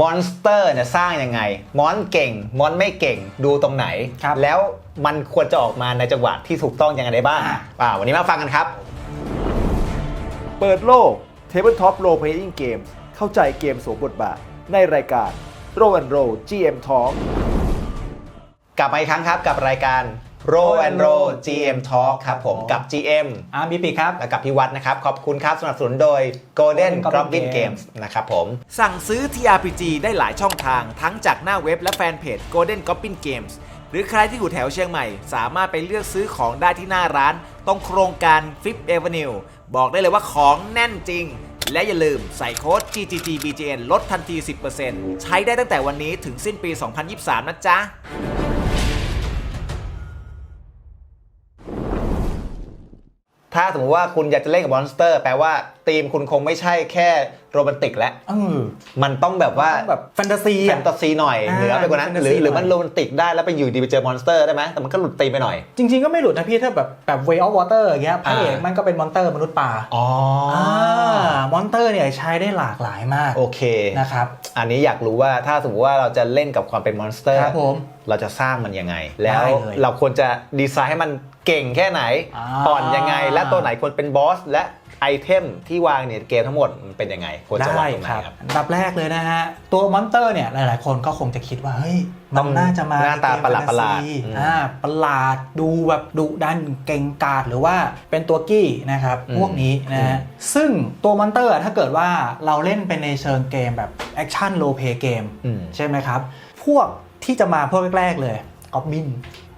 มอนสเตอร์เนี่ยสร้างยังไง มอนเก่ง มอนไม่เก่งดูตรงไหน ครับแล้วมันควรจะออกมาในจังหวะที่ถูกต้องยังไงได้บ้างอะ อ่าวันนี้มาฟังกันครับ เปิดโลก Tabletop Role Playing Games เข้าใจเกมสวมบทบาท ในรายการ Roll and Roll GM Talk กลับมาอีกครั้งครับกับรายการ Roll and Roll GM Talk ครับผมกับ GM อาร์มบีปีครับ และกับพี่วัดนะครับ ขอบคุณครับสนับสนุนโดย Golden Golden Goblin Goblin Games นะครับผม สั่งซื้อ TRPG ได้หลายช่องทางทั้งจากหน้าเว็บและแฟนเพจ Golden Goblin Games หรือใครที่อยู่แถวเชียงใหม่ สามารถไปเลือกซื้อของได้ที่หน้าร้าน ตรงโครงการ Fifth Avenue บอกได้เลยว่าของแน่นจริง และอย่าลืมใส่โค้ด GGGBGN ลดทันที 10%ใช้ได้ตั้งแต่วันนี้ถึงสิ้นปี 2023 นะจ๊ะ ถ้าสมมติว่าคุณอยากจะเล่นกับมอนสเตอร์ แปลว่าธีมคุณคงไม่ใช่แค่โรแมนติกแล้วเออมันต้องแบบว่าต้องแบบแฟนตาซีแฟอะนตาซีหน่อยอ่าเหนือไปกว่านั้นแฟนตาหซีรือหรือหน่อยมันโรแมนติกได้แล้วไปอยู่ดีไปเจอมอนสเตอร์ได้ไหมแต่มันก็หลุดตีมไปหน่อย จริง ๆก็ไม่หลุดนะพี่ถ้าแบบแบบ Way of Water อย่างเงี้ยพระเอกอ่ามัมันก็เป็นมอนเตอร์มนุษย์ป่าอ๋ออมอนเตอร์เนี่ยใช้ได้หลากหลายมากโอเคนะครับอันนี้อยากรู้ว่าถ้าสมมติว่าเราจะเล่นกับความเป็นมอนสเตอร์ครับผมเราจะสร้างมันยังไง แล้วได้เลยเราควรจะดีไซน์ให้มันเก่งแค่ไหนอ่าอ่อนยังไง และตัวไหนควรเป็นบอสและ ไอเทมที่วางเนี่ยเกมทั้งหมดมันเป็นยังไงควรจะวางตรงไหนครับครับอันดับแรกเลยนะฮะ ตัวมอนเตอร์เนี่ยหลายๆ คนก็คงจะคิดว่า เฮ้ยต้มัอนงน่าจะมาหน้าตาในเกมประหลาดแฟนตประหลาดซีอืมอ่าประหลาดดูแบบดุดันเก่งกาจหรือว่าเป็นตัวกี้นะครับอืมพวกนี้นะฮะอืมซึ่งตัวมอนเตอร์ถ้าเกิดว่าเราเล่นเป็นในเชิงเกมแบบแอคชั่นโลเพเกมอืมใช่ไหมครับ พวกที่จะมาพวกแรก ๆ เลยกอบบิน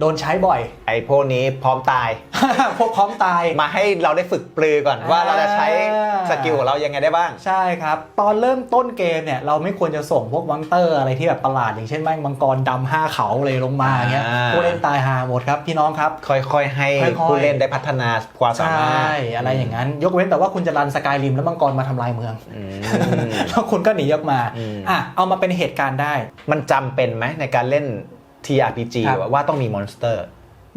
โดนใช้บ่อย ไอพวกนี้พร้อมตาย พวกพร้อมตาย มาให้เราได้ฝึกปลือก่อนว่าอ่าเราจะใช้สกิลของเรายังไงได้บ้าง ใช่ครับ ตอนเริ่มต้นเกมเนี่ยเราไม่ควรจะส่งพวกมอนเตอร์อะไรที่แบบประหลาดอย่างเช่นแม่งมังกรดำห้าเขาเลยลงมาอย่างเงี้ยอ่าผู้เล่นตายหาหมดครับพี่น้องครับ ค่อยๆ ให้ค่อยๆผู้เล่นได้พัฒนาความสาใช่มารถอะไรอย่างนั้น ยกเว้นแต่ว่าคุณจะรันสกายริมแล้วมังกรมาทำลายเมืองอืมแล้วคุณก็หนีออกมาอืมอะเอามาเป็นเหตุการณ์ได้ มันจำเป็นไหมในการเล่น TRPG ครับว่าต้องมีมอนสเตอร์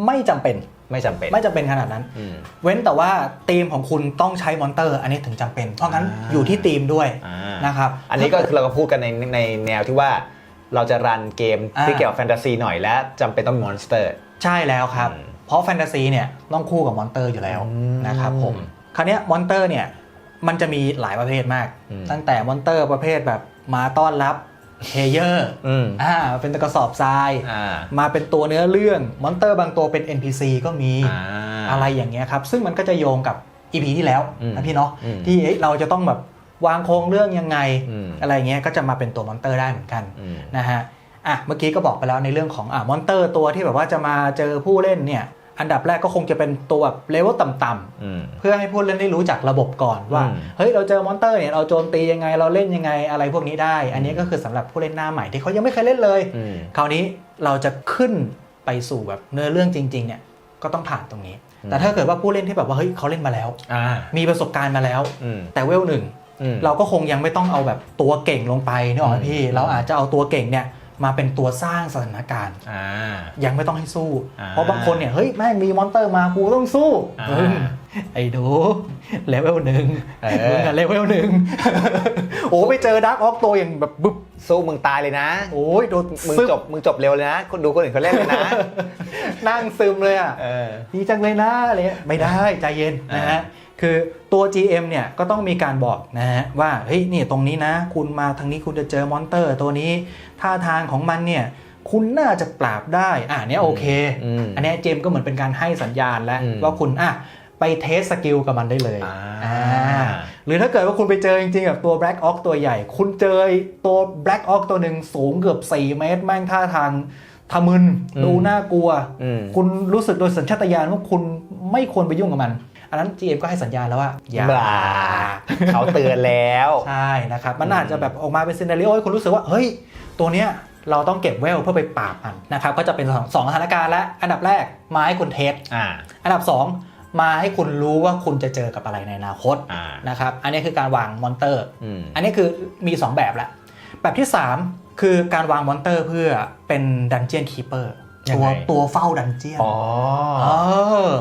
ไม่จำเป็นไม่จำเป็น ไม่จำเป็นขนาดนั้นอืมเว้นแต่ว่าธีมของคุณต้องใช้มอนเตอร์ อันนี้ถึงจำเป็น เพราะงั้นอ่าอยู่ที่ธีมด้วยอ่านะครับ อันนี้ก็คือเราก็พูดกันในในแนวที่ว่าเราจะรันเกมอ่าที่เกี่ยวกับแฟนตาซีหน่อยและจำเป็นต้องมีมอนสเตอร์ ใช่แล้วครับอืมเพราะแฟนตาซีเนี่ยต้องคู่กับมอนเตอร์อยู่แล้วอืมนะครับผม คราวเนี้ยมอนเตอร์เนี่ยมันจะมีหลายประเภทมากอืมตั้งแต่มอนเตอร์ประเภทแบบมาต้อนรับ เฮเยอร์อืมอ่าเป็นกระสอบทรายอ่ามาเป็นตัวเนื้อเรื่อง มอนเตอร์บางตัวเป็น NPC ก็มีอ่าอะไรอย่างเงี้ยครับ ซึ่งมันก็จะโยงกับ EP ที่แล้วอืมนะพี่เนาะอืมที่เอ้ยเราจะต้องแบบวางโครงเรื่องยังไงอืมอะไรเงี้ยก็จะมาเป็นตัวมอนเตอร์ได้เหมือนกันอืมนะฮะอะเมื่อกี้ก็บอกไปแล้วในเรื่องของอะมอนเตอร์ตัวที่แบบว่าจะมาเจอผู้เล่นเนี่ย อันดับแรกก็คงจะเป็นตัวแบบเลเวลต่ำๆอืมเพื่อให้ผู้เล่นได้รู้จักระบบก่อนว่าอืมเฮ้ยเราเจอมอนเตอร์เนี่ยเราโจมตียังไงเราเล่นยังไงอะไรพวกนี้ได้ อันนี้ก็คือสำหรับผู้เล่นหน้าใหม่ที่เขายังไม่เคยเล่นเลยอืมคราวนี้เราจะขึ้นไปสู่แบบเนื้อเรื่องจริงๆเนี่ยก็ต้องผ่านตรงนี้อืมแต่ถ้าเกิดว่าผู้เล่นที่แบบว่าเฮ้ยเขาเล่นมาแล้วอ่ามีประสบการณ์มาแล้วอืมแต่เวลหนึ่งอืมเราก็คงยังไม่ต้องเอาแบบตัวเก่งลงไปนึกออกไหมพี่อืมเราอาจจะเอาตัวเก่งเนี่ย มาเป็นตัวสร้างสถานการณ์ อ่า ยังไม่ต้องให้สู้ อ่าเพราะบางคนเนี่ยเฮ้ยแม่งมีมอนเตอร์มากูต้องสู้อ่ามึงไอ้ดูเลเวลหนึ่งเออ มึงอะเลเวลหนึ่ง โอ้ไปเจอดาร์กออกตัวอย่างแบบบึ๊บสู้มึงตายเลยนะ โอ้ยโดนมึงซึมจบมึงจบเร็วเลยนะคนดูคนอื่นเขาเล่นเลยนะ นั่งซึมเลยอะ เออ ดีจังเลยนะอะไรเงี้ยไม่ได้ใจเย็นนะฮะ คือตัว GM เนี่ยก็ต้องมีการบอกนะฮะว่าเฮ้ยนี่ตรงนี้นะ คุณมาทางนี้คุณจะเจอมอนเตอร์ตัวนี้ท่าทางของมันเนี่ยคุณน่าจะปราบได้ อะเนี้ยโอเคอืมอันเนี้ยเจมก็เหมือนเป็นการให้สัญญาณแล้วอืมว่าคุณอะไปเทสสกิลกับมันได้เลยอ่าอ่าหรือถ้าเกิดว่าคุณไปเจอจริงๆกับตัว Black Ox ตัวใหญ่ คุณเจอตัว Black Ox ตัวหนึ่งสูงเกือบ 4 เมตร แม่งท่าทางทะมึนดูน่ากลัวอืมคุณรู้สึกโดยสัญชาตญาณว่าคุณไม่ควรไปยุ่งกับมัน อันนั้น GM ก็ให้สัญญาณแล้วว่าอย่าบ้าเขาเตือนแล้วใช่นะครับมันอาจจะแบบออกมาเป็นซีนารีโอให้คุณรู้สึกว่าเฮ้ยตัวเนี้ยเราต้องเก็บเวลเพื่อไปปราบมันนะครับก็จะเป็นสองสองสถานการณ์และอันดับแรกมาให้คุณเทสอ่าอันดับ 2 มาให้คุณรู้ว่าคุณจะเจอกับอะไรในอนาคตอ่านะครับอันนี้คือการวางมอนเตอร์อืมอันนี้คือมี 2 แบบแหละแบบที่ 3 คือการวางมอนเตอร์เพื่อเป็นดันเจียนคีเปอร์ยังตัวไงตัวเฝ้าดันเจียนอ๋อเออ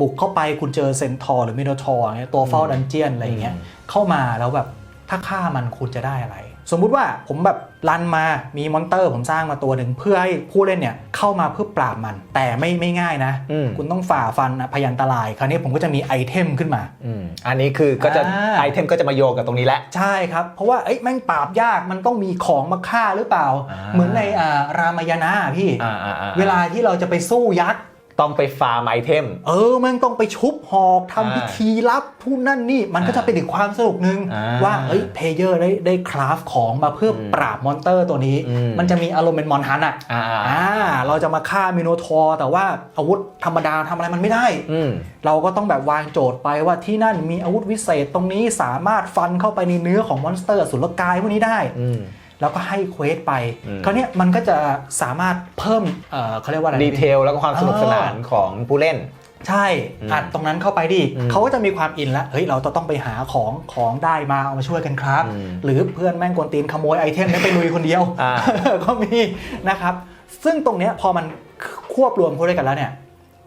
บุกเข้าไปคุณเจอเซนทอร์หรือมิโนทอร์เงี้ยตัวเฝ้าดันเจียนอะไรอย่างเงี้ยอืมเข้ามาแล้วแบบถ้าฆ่ามันคุณจะได้อะไร สมมุติว่าผมแบบรันมามีมอนเตอร์ผมสร้างมาตัวหนึ่งเพื่อให้ผู้เล่นเนี่ยเข้ามาเพื่อปราบมัน แต่ไม่ไม่ง่ายนะอืมคุณต้องฝ่าฟันพยันตราย คราวนี้ผมก็จะมีไอเทมขึ้นมาอืมอันนี้คือก็จะอ่าไอเทมก็จะมาโยงกับตรงนี้แหละ ใช่ครับ เพราะว่าเอ้ยแม่งปราบยากมันต้องมีของมาฆ่าหรือเปล่าอ่าเหมือนในอ่ารามายณะพี่อ่าอ่าอ่าเวลาที่เราจะไปสู้ยักษ์ ต้องไปฟาร์มไอเทม เออแม่งต้องไปชุบหอกทำอ่าพิธีลับผู้นั่นนี่ มันก็อ่าจะเป็นอีกความสนุกหนึ่งอ่าว่าเอ้ยเพลเยอร์ได้ได้คราฟของมาเพื่ออมปราบมอนเตอร์ตัวนี้อืมมันจะมีอารมณ์เป็นมอนฮันต์อะอ่าอ่าอ่าเราจะมาฆ่ามิโนทอร์แต่ว่าอาวุธธรรมดาทำอะไรมันไม่ได้อืมเราก็ต้องแบบวางโจทย์ไปว่าที่นั่นมีอาวุธวิเศษตรงนี้สามารถฟันเข้าไปในเนื้อของมอนสเตอร์สุลกายพวกนี้ได้อืม แล้วก็ให้เควสไปอืมคราวเนี้ยมันก็จะสามารถเพิ่มเอ่อเขาเรียกว่าอะไรดีเทลแล้วก็ความสนุกสนานของผู้เล่นใช่อืมอัดตรงนั้นเข้าไปดิอืมเขาก็จะมีความอินแล้วเฮ้ย เราจะต้องไปหาของของได้มาเอามาช่วยกันครับอืมหรือเพื่อนแม่งกวนตีนขโมยไอเทมนี้ไปลุยคนเดียวอ่าก็มีนะครับ ซึ่งตรงเนี้ยพอมันควบรวมเข้าด้วยกันแล้วเนี่ย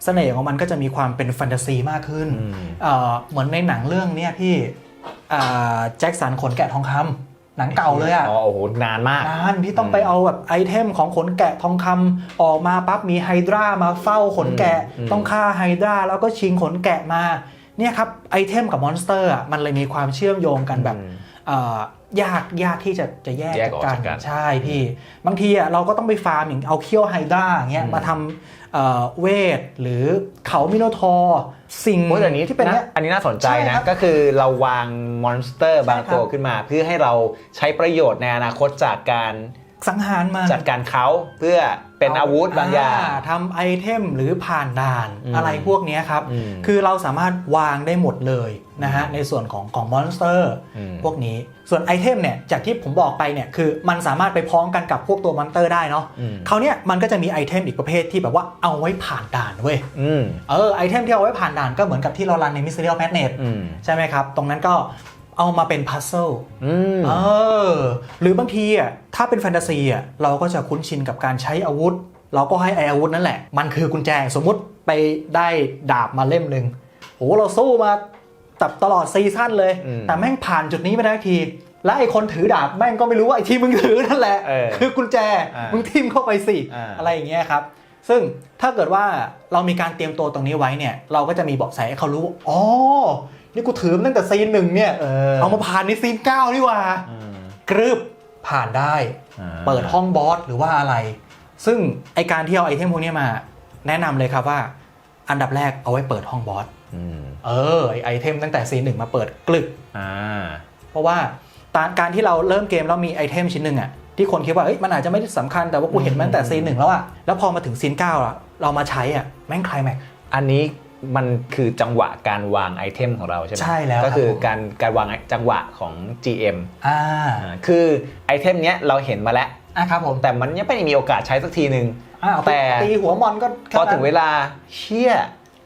เสน่ห์ของมันก็จะมีความเป็นแฟนตาซีมากขึ้นอืมเอ่อเหมือนในหนังเรื่องเนี้ยพี่แจ็คสันขนแกะทองคำ หนังเก่าเลยอะอ๋อโอ้โหนานมากนานที่ต้องไปเอาแบบไอเทมของขนแกะทองคำออกมาปั๊บมีไฮดรามาเฝ้าขนแกะอืมต้องฆ่าไฮดราแล้วก็ชิงขนแกะมาเนี่ยครับไอเทมกับมอนสเตอร์อะมันเลยมีความเชื่อมโยงกันแบบอืมเอ่อ ยากยากที่จะจะแยกแยกออกกัจากกันใช่พี่ บางทีอะเราก็ต้องไปฟาร์มอย่างเอาเคี้ยวไฮดราอย่างเงี้ยอืมมาทำเอ่อเวทหรือเขามิโนทอร์สิ่งโอ้ยแต่อันนี้ที่เป็นนะเนี้ยอันนี้น่าสนใจใช่คนะรับก็คือเราวางมอนสเตอร์บางใช่ครับตัวขึ้นมา เพื่อให้เราใช้ประโยชน์ในอนาคตจากการสังหารมันจัดการเขาเพื่อ เป็นอาวุธบางอย่างทำไอเทมหรือผ่านด่านอืมอะไรพวกเนี้ยครับอืมคือเราสามารถวางได้หมดเลยนะฮะในส่วนของของมอนสเตอร์อืมพวกนี้ส่วนไอเทมเนี่ยจากที่ผมบอกไปเนี่ยคือมันสามารถไปพ้องกันกับพวกตัวมอนสเตอร์ได้เนาะอืมเขาวเนี่ยมันก็จะมีไอเทมอีกประเภทที่แบบว่าเอาไว้ผ่านด่านเว้ยอืมเออไอเทมที่เอาไว้ผ่านด่านก็เหมือนกับที่เรารันใน Mystery Madness อืมใช่ไหมครับ ตรงนั้นก็ เอามาเป็นพัซเซิลอืมเออหรือบางทีอะถ้าเป็นแฟนตาซีอะเราก็จะคุ้นชินกับการใช้อาวุธ เราก็ให้ไออาวุธนั่นแหละ มันคือกุญแจสมมุติไปได้ดาบมาเล่มหนึ่งโหเราสู้มาตับตลอดซีซั่นเลยอืมแต่แม่งผ่านจุดนี้ไม่ได้ที และไอคนถือดาบแม่งก็ไม่รู้ว่าไอที่มึงถือนั่นแหละเออคือกุญแจอ่ามึมึงทิมเข้าไปสิอ่าอะไรอย่างเงี้ยครับซึ่งถ้าเกิดว่าเรามีการเตรียมตัวตรงนี้ไว้เนี่ย เราก็จะมีเบาะแสให้เขารู้ว่าอ๋อ นี่กูถือมาตั้งแต่ซีนหนึ่งเนี่ย เออเอามาผ่านในซีนเก้านี่หว่า อืมกรึบผ่านได้ อ่าเปิดห้องบอสหรือว่าอะไร ซึ่งไอการที่เอาไอเทมพวกนี้มา แนะนำเลยครับว่า อันดับแรกเอาไว้เปิดห้องบอส อืมเออไอไอเทมตั้งแต่ซีนหนึ่งมาเปิดกลึก อ่า เพราะว่าตามการที่เราเริ่มเกมแล้วมีไอเทมชิ้นหนึ่งอะที่คนคิดว่าเอ้ยมันอาจจะไม่ได้สำคัญแต่ว่ากูเห็นมันตั้งแต่ซีนหนึ่งแล้วอะแล้วพอมาถึงซีนเก้าอะเรามาใช้อะแม่งไคลแม็กซ์อันนี้ มันคือจังหวะการวางไอเทมของเราใช่ไหมใช่แล้วก็คือครับผมการการวางจังหวะของ GM อ่าอ่าคือไอเทมเนี้ยเราเห็นมาแล้วอะครับผมแต่มันยังไม่ได้มีโอกาสใช้สักทีหนึ่งอ่าเอาไปแต่ตีหัวมอนก็แค่พอนั้นถึงเวลาเชี่ย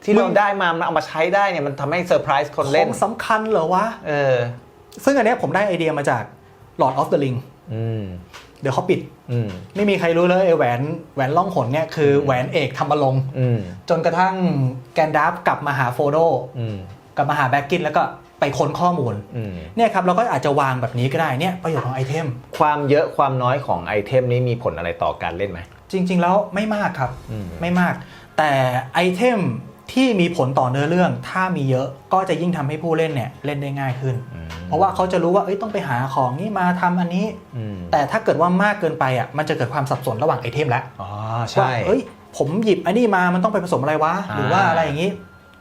ที่มึเรางได้มามันเอามาใช้ได้เนี่ยมันทำให้เซอร์ไพรส์คนขเล่อนงสำคัญเหรอวะเออซึ่งอันเนี้ยผมได้ไอเดียมาจาก Lord of the Ring อืม เดี๋ยวเขาปิดอืมไม่มีใครรู้เลยไอ้แหวนแหวนล่องหนเนี่ยคือแหวนเอกธรรมลงค์อืมจนกระทั่งแกนดับกลับมาหาโฟโดอืมกลับมาหาแบ็กกินแล้วก็ไปค้นข้อมูลอืมเนี่ยครับเราก็อาจจะวางแบบนี้ก็ได้เนี่ยประโยชน์ของไอเทม ความเยอะความน้อยของไอเทมนี้มีผลอะไรต่อการเล่นไหมจริง ๆ แล้วไม่มากครับอืมไม่มาก แต่ไอเทม ที่มีผลต่อเนื้อเรื่อง ถ้ามีเยอะก็จะยิ่งทำให้ผู้เล่นเนี่ยเล่นได้ง่ายขึ้นอืมเพราะว่าเขาจะรู้ว่าเอ้ยต้องไปหาของนี่มาทำอันนี้อืมแต่ถ้าเกิดว่ามากเกินไปอะมันจะเกิดความสับสนระหว่างไอเทมแล้วอ๋อว่าใช่เอ้ยผมหยิบอันนี้มามันต้องไปผสมอะไรวะอ่าหรือว่าอะไรอย่างนี้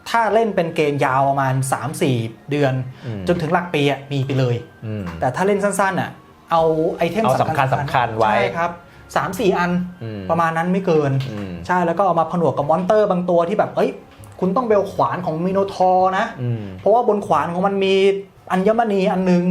ถ้าเล่นเป็นเกมยาวประมาณ 3-4 เดือนอืมจนถึงหลักปีอะมีไปเลยอืมแต่ถ้าเล่นสั้นๆอะเอาไอเทมเอาสำคัญสำคัญไว้ใช่ครับสามสี่อันอืมประมาณนั้นไม่เกินอืมใช่แล้วก็เอามาผนวกกับมอนเตอร์บางตัวที่แบบเอ้ย คุณต้องเบลขวานของมิโนทอร์นะอืมเพราะว่าบนขวานของมันมีอัญมณีอันนึง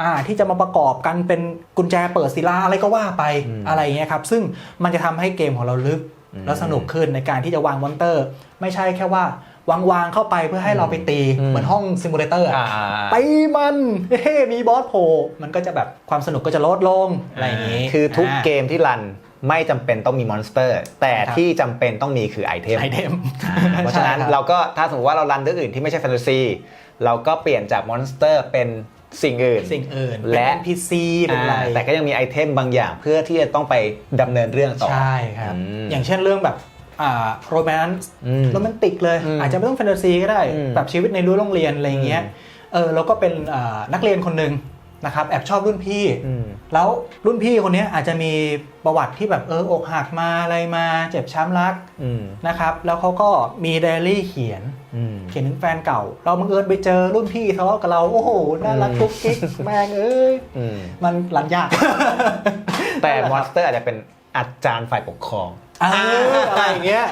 อ่าที่จะมาประกอบกันเป็นกุญแจเปิดศิลาอะไรก็ว่าไปอืมอะไรอย่างเงี้ยครับ ซึ่งมันจะทำให้เกมของเราลึกอืมแล้วสนุกขึ้นในการที่จะวางมอนเตอร์ ไม่ใช่แค่ว่าวางวางๆเข้าไปเพื่อให้เราไปตีอืมเหมือนห้องซิมูเลเตอร์อ่าตีมันเฮ้มีบอสโผล่มันก็จะแบบความสนุกก็จะลดลงอะไรอย่างงี้ คือทุกาเกมที่รัน ไม่จำเป็นต้องมีมอนสเตอร์ แต่ครับที่จำเป็นต้องมีคือไอเทมไอเทมเพราะฉะนั้นใช่คบเราก็ถ้าสมมติว่าเรารันเรื่องอื่นที่ไม่ใช่แฟนตาซีเราก็เปลี่ยนจากมอนสเตอร์เป็นสิ่งอื่นสิ่งอื่นและเป็น NPC เป็นอะไรอ่าแต่ก็ยังมีไอเทมบางอย่างเพื่อที่จะต้องไปดำเนินเรื่องต่อใช่ครับอืมอย่างเช่นเรื่องแบบอ่าโรแมนต์อืมโรแมนติกเลยอืมอาจจะไม่ต้องแฟนตาซีก็ได้อืมแบบชีวิตในรั้วโรงเรียนอะไรอย่างเงี้ยอืมเออแล้วก็เป็นอ่านักเรียนคนหนึ่ง นะครับแอบชอบรุ่นพี่อืมแล้วรุ่นพี่คนเนี้ยอาจจะมีประวัติที่แบบเอออกหักมาอะไรมาเจ็บช้ำรักอืมนะครับ แล้วเขาก็มีไดอารี่เขียนอืมเขียนถึงแฟนเก่า เราบังเอิญไปเจอรุ่นพี่ทะเลาะกับเรา โอ้โหน่ารักอืมกุ๊กกิ๊กแม่งเอ้ยอืมมันหลังยาก แต่นั่นแหละมคอนรับสเตอร์อาจจะเป็นอาจารย์ฝ่ายปกครองเอออะไรอย่างเงี้ย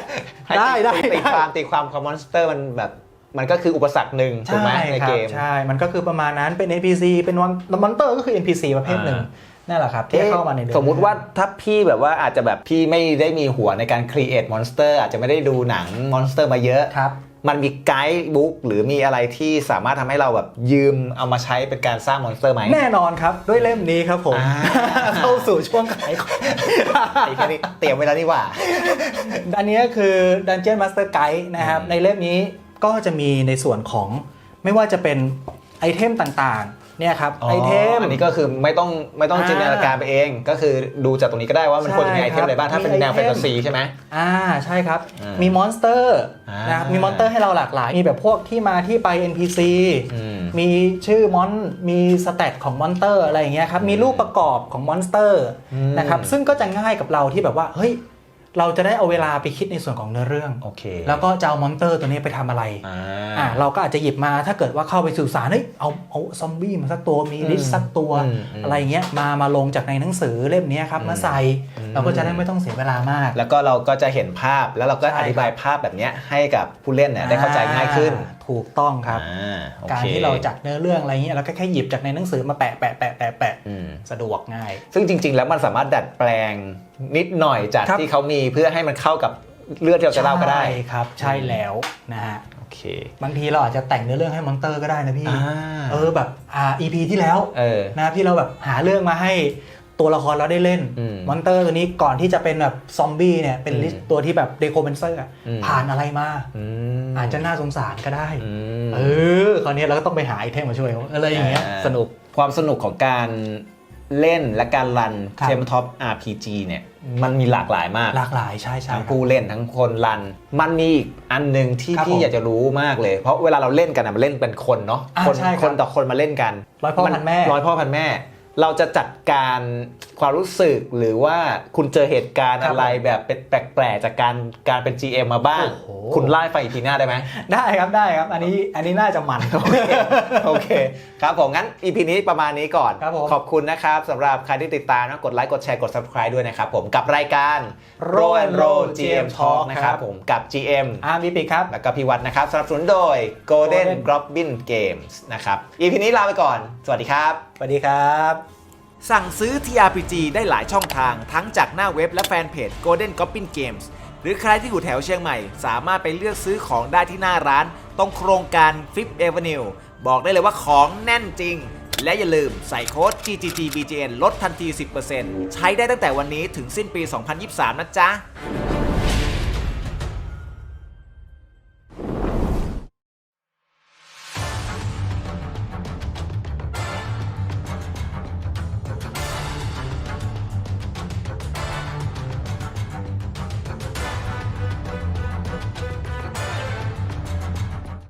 ได้ได้ตีตีได้ความตีความของมอนสเตอร์มันแบบ มันก็คืออุปสรรคหนึ่งถูกไหมใช่ในครัเกบมใช่มันก็คือประมาณนั้นเป็น NPC เป็นวันมอนเตอร์ก็คือ NPC ประเภทหนึ่งอ่นั่นแหละครับที่เข้ามาในเดือนสมมุติว่าถ้าพี่แบบว่าอาจจะแบบพี่ไม่ได้มีหัวในการ create monster อาจจะไม่ได้ดูหนัง monster มาเยอะครับมันมีไกด์บุ๊กหรือมีอะไรที่สามารถทำให้เราแบบยืมเอามาใช้เป็นการสร้างมอนสเตอร์ไหมแน่นอนครับ ด้วยเล่มนี้ครับผมอ่าเข้าสู่ช่วงขายของไอ้แค่นี้เตรียมไว้แล้วนี่หว่าอันนี้ก็คือ Dungeon Master Guide นะครับอืมในเล่มนี้ ก็จะมีในส่วนของไม่ว่าจะเป็นไอเทมต่างๆเนี่ยครับไอเทม อันนี้ก็คือไม่ต้องไม่ต้องอ่าจินตนาการไปเอง ก็คือดูจากตรงนี้ก็ได้ว่ามันใช่ควรจะมีไอเทมอะไรบ้างถ้าเป็นแนวมีแฟไอเทมนตาซีใช่ไหม อ่าใช่ครับ อ่ามีมีมอนสเตอร์อ่านนะครับมีมอนสเตอร์ให้เราหลากหลาย มีแบบพวกที่มาที่ไป NPC อืมมีชื่อมอนมีสเตตของมอนสเตอร์อะไรอย่างเงี้ยครับมีรูปประกอบของมอนสเตอร์อืม นะครับซึ่งก็จะง่ายกับเราที่แบบว่าเฮ้ย เราจะได้เอาเวลาไปคิดในส่วนของเนื้อเรื่อง โอเค แล้วก็จะเอามอนสเตอร์ตัวนี้ไปทำอะไรอ่าอ่าเราก็อาจจะหยิบมาถ้าเกิดว่าเข้าไปสื่อสารเฮ้ยเอาเอาซอมบี้มาสักตัวมีลิสอืมสักตัวอืมอืมอะไรเงี้ยมามาลงจากในหนังสือเล่มเนี้ยครับอืมมาใส่อืมเราก็จะได้ไม่ต้องเสียเวลามาก แล้วก็เราก็จะเห็นภาพแล้วเราก็ใช่อธิบายภาพแบบเนี้ยให้กับผู้เล่นเนี่ยได้เข้าใจง่ายขึ้นอ่าถูกต้องครับอ่าโอคการที่เราจัดเนื้อเรื่องอะไรเงี้ยเราก็แค่หยิบจากในหนังสือมาแปะแปะแปะแปะแปะอืมสะดวกง่าย ซึ่งจริง ๆ แล้วมันสามารถดัดแปลงนิดหน่อยจากครับที่เขามีเพื่อให้มันเข้ากับเรื่องที่เราจะเล่าก็ได้ใช่ครับ ใช่แล้วนะฮะโอเคบางทีเราอาจจะแต่งเนื้อเรื่องให้มอนเตอร์ก็ได้นะพี่อ่าเออแบบอ่า EP ที่แล้วเออนะครับที่เราแบบหาเรื่องมาให้ ตัวละครเราได้เล่นอืมมอนเตอร์ตัวนี้ก่อนที่จะเป็นแบบซอมบี้เนี่ยเป็นอืมลิสต์ตัวที่แบบเดโคเ e นเซอร์อืมผ่านอะไรมาอืมอาจจะน่าสงสารก็ได้อืมเออคราวนี้เราก็ต้องไปหาไอเทมมาช่วยเขาอะไรอย่างเงี้ยอ่าสนุกความสนุกของการเล่นและการรันครับเทมท็อป RPG เนี่ยมันมีหลากหลายมาก หลากหลายใช่ใช่ทั้งผู้เล่นทั้งคนรัน มันมีอีกอันหนึ่งที่ครับพี่ผมอยากจะรู้มากเลย เพราะเวลาเราเล่นกันอะมันเล่นเป็นคนเนาะอ่าคนใช่ครับคนต่อคนมาเล่นกันร้อยพ่อพันแม่ร้อยพ่อพันแม่ เราจะจัดการความรู้สึกหรือว่าคุณเจอเหตุการณ์ครับอะไรแบบเป็นแปลกๆจากการการเป็น GM มาบ้าง โอ้โห คุณไล่าให้ฟังอีกทีหน้าได้ไหม ได้ครับได้ครับ อันนี้อันนี้น่าจะมัน โอเคโอเคครับผมงั้น EP นี้ประมาณนี้ก่อน ครับผม ขอบคุณนะครับสำหรับใครที่ติดตามนะกดไลค์กดแชร์กด subscribe ด้วยนะครับผมกับรายการ Roll Roll and and Roll Roll GM Talk นะครับผมกับ GM อาร์มีปีครับ แล้วก็พี่วัดนะครับสนับสนุนโดย Golden Golden Goblin Games นะครับ EP นี้ลาไปก่อน สวัสดีครับ สวัสดีครับ สั่งซื้อ TRPG ได้หลายช่องทางทั้งจากหน้าเว็บและแฟนเพจ Golden Goblin Games หรือใครที่อยู่แถวเชียงใหม่ สามารถไปเลือกซื้อของได้ที่หน้าร้าน ตรงโครงการ Fifth Avenue บอกได้เลยว่าของแน่นจริง และอย่าลืมใส่โค้ด GGGBGN ลดทันที 10%ใช้ได้ตั้งแต่วันนี้ถึงสิ้นปี 2023 นะจ๊ะ